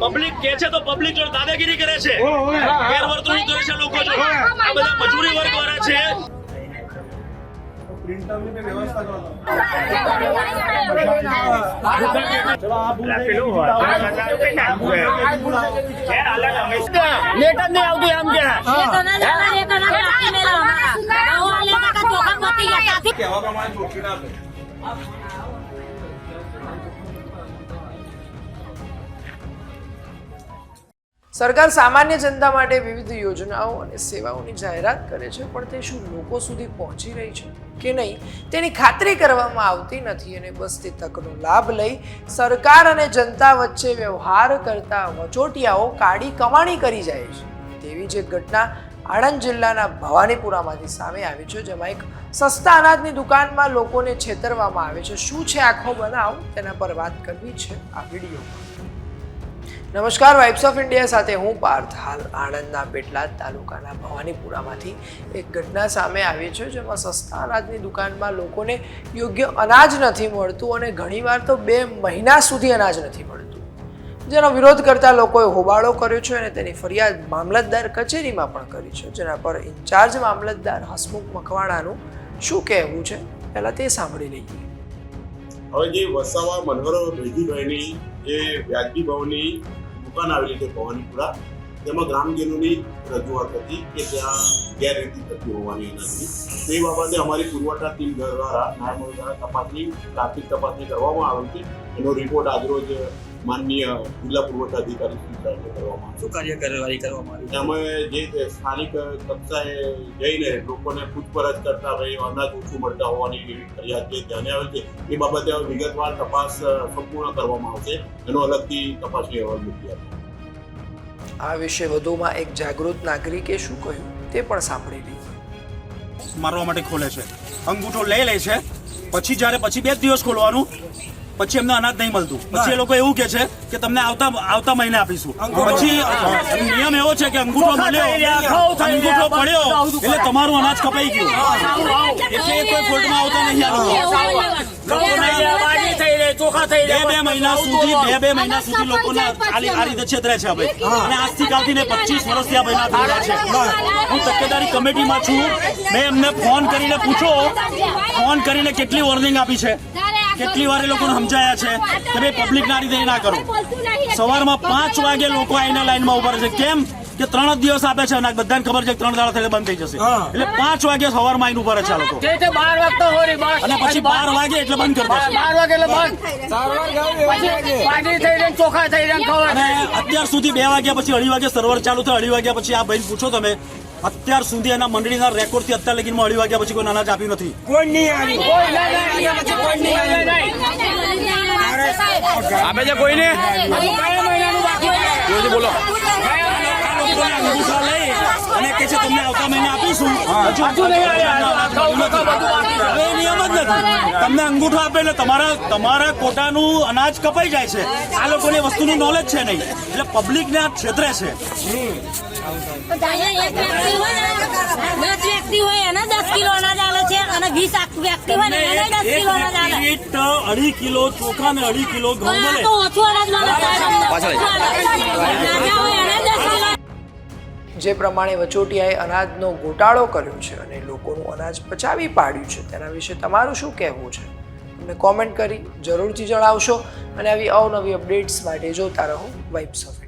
Public કે છે તો પબ્લિક જોડે દાદાગીરી કરે છે ગેરવર્તણૂક કરે છે લોકો જોડે આ બધા મજૂરી વર્ગ વાળા છે. લેટર નહીં આવતું એમ કે સરકાર સામાન્ય જનતા માટે વિવિધ યોજનાઓ અને સેવાઓની જાહેરાત કરે છે, પણ તે શું લોકો સુધી પહોંચી રહી છે કે નહીં, તેની ખાતરી કરવામાં આવતી નથી અને બસ તે તકનો લાભ લઈ સરકાર અને જનતા વચ્ચે વ્યવહાર કરતા વચોટિયાઓ કાળી કમાણી કરી જાય છે. તેવી જ ઘટના આણંદ જિલ્લાના ભવાનીપુરામાંથી સામે આવી છે, જેમાં એક સસ્તા અનાજની દુકાનમાં લોકોને છેતરવામાં આવે છે. શું છે આખો બનાવ? તેના પર વાત કરવી છે આ વિડીયોમાં. નમસ્કાર વાઇબ્સ ઓફ ઇન્ડિયા સાથે હું પાર્થ. હાલ આણંદના પેટલાદ તાલુકાના ભવાનીપુરામાંથી એક ઘટના સામે આવી છે, જેમાં સસ્તા અનાજની દુકાનમાં લોકોને યોગ્ય અનાજ નથી મળતું અને ઘણીવાર તો બે મહિના સુધી અનાજ નથી મળતું. જેનો વિરોધ કરતા લોકોએ હોબાળો કર્યો છે અને તેની ફરિયાદ મામલતદાર કચેરીમાં પણ કરી છે, જેના પર ઇન્ચાર્જ મામલતદાર હસમુખ મકવાણાનું શું કહેવું છે, પહેલાં તે સાંભળી લઈએ. હવે જે વસાવા, મનોહર ભેજીભાઈની જે વ્યાજબી ભાવની દુકાન આવેલી છે ભવાનીપુરા તેમાં ગ્રામજનોની રજૂઆત હતી કે ત્યાં ગેરરીતિ થતી હોવાની નથી તે બાબતે અમારી પુરવઠા ટીમ દ્વારા, નાયબ તપાસની, પ્રાથમિક તપાસણી કરવામાં આવી છે. એનો રિપોર્ટ આજરોજ માનનીય જિલ્લા પુરવઠા અધિકારી શ્રી સાહેબને કરવામાં શું કાર્ય કાર્યવાહી કરવામાં આવી? અમે જે સ્થાનિક કક્ષાએ જઈને લોકોને પૂછપરછ કરતા રહી અનાજ ઓછું મળતા હોવાની એવી ફરિયાદ જે ધ્યાને આવે છે એ બાબતે વિગતવાર તપાસ સંપૂર્ણ કરવામાં આવશે. એનો અલગથી તપાસની અહેવાલ મૂકી આપશે આ વિશે વધુમાં એક જાગૃત નાગરિકે શું કહ્યું તે પણ સાંભળી લીધું મારવા માટે ખોલે છે. અંગૂઠો લઈ લે છે. પછી જ્યારે પછી બે જ દિવસ ખોલવાનું. પછી એમને અનાજ નહીં મળતું. પછી એ લોકો એવું કે છે કે તમને આવતા આવતા મહિને આપીશું. પછી નિયમ એવો છે કે અંગૂઠો મળ્યો અંગૂઠો પડ્યો એટલે તમારું અનાજ કપાઈ ગયું. એટલે એ કોઈ ફોલ્ટમાં આવતા નહીં બે બે મહિના સુધી બે બે મહિના સુધી લોકોના આ આ રીતે છેતરે છે ભાઈ. અને આજથી કાલથી ને પચીસ વર્ષથી આ ભાઈના છે. હું તકેદારી કમિટીમાં છું. મેં એમને ફોન કરીને પૂછો. ફોન કરીને કેટલી વોર્નિંગ આપી છે? કેટલી વાર એ લોકોને સમજાયા છે? કે ભાઈ પબ્લિક ના રીતે ના કરો. સવારમાં પાંચ વાગે લોકો આઈને લાઈનમાં ઊભા રહે છે. કેમ? કે ત્રણ જ દિવસ આપે છે અને બધાને ખબર છે કે ત્રણ દાડા થઈને બંધ થઈ જશે. એટલે પાંચ વાગે સવારમાં માં ઊભા રહે છે લોકો. બાર વાગતો અને પછી બાર વાગે એટલે બંધ કરી દેશે બાર વાગે એટલે બંધ. ચોખા થઈ અને અત્યાર સુધી બે વાગ્યા પછી અઢી વાગે સર્વર ચાલુ થાય અઢી વાગ્યા પછી આ ભાઈ પૂછો તમે અત્યાર સુધી એના મંડળીના રેકોર્ડથી અત્યાર લગીનમાં અઢી વાગ્યા પછી કોઈ નાના આપ્યું નથી કોઈ નહીં કોઈ આપે છે કોઈને કયા મહિનાનું બાકી બોલો અને કે છે તમને આવતા મહિને આપીશું હજુ નહીં આવ્યા. જ નથી. તમને અંગૂઠો આપે એટલે તમારા તમારા કોટાનું અનાજ કપાઈ જાય છે. આ લોકોને વસ્તુનું નોલેજ છે નહીં. એટલે પબ્લિકને આ ક્ષેત્રે છે. એક વ્યક્તિ હોય ને, દસ વ્યક્તિ હોય એને દસ કિલો અનાજ આવે છે અને વીસ વ્યક્તિ હોય એને દસ એક કિલો અનાજ આવે અઢી કિલો ચોખા ને અઢી કિલો ઘઉં મળે. તો ઓછું અનાજ મળે સાહેબ હોય એને દસ કિલો જે પ્રમાણે વચોટિયાએ અનાજનો ગોટાળો કર્યો છે અને લોકોનું અનાજ પચાવી પાડ્યું છે, તેના વિશે તમારું શું કહેવું છે? અમને કોમેન્ટ કરી જરૂરથી જણાવશો અને આવી અવનવી અપડેટ્સ માટે જોતા રહો વાઇબ્સ ઓફ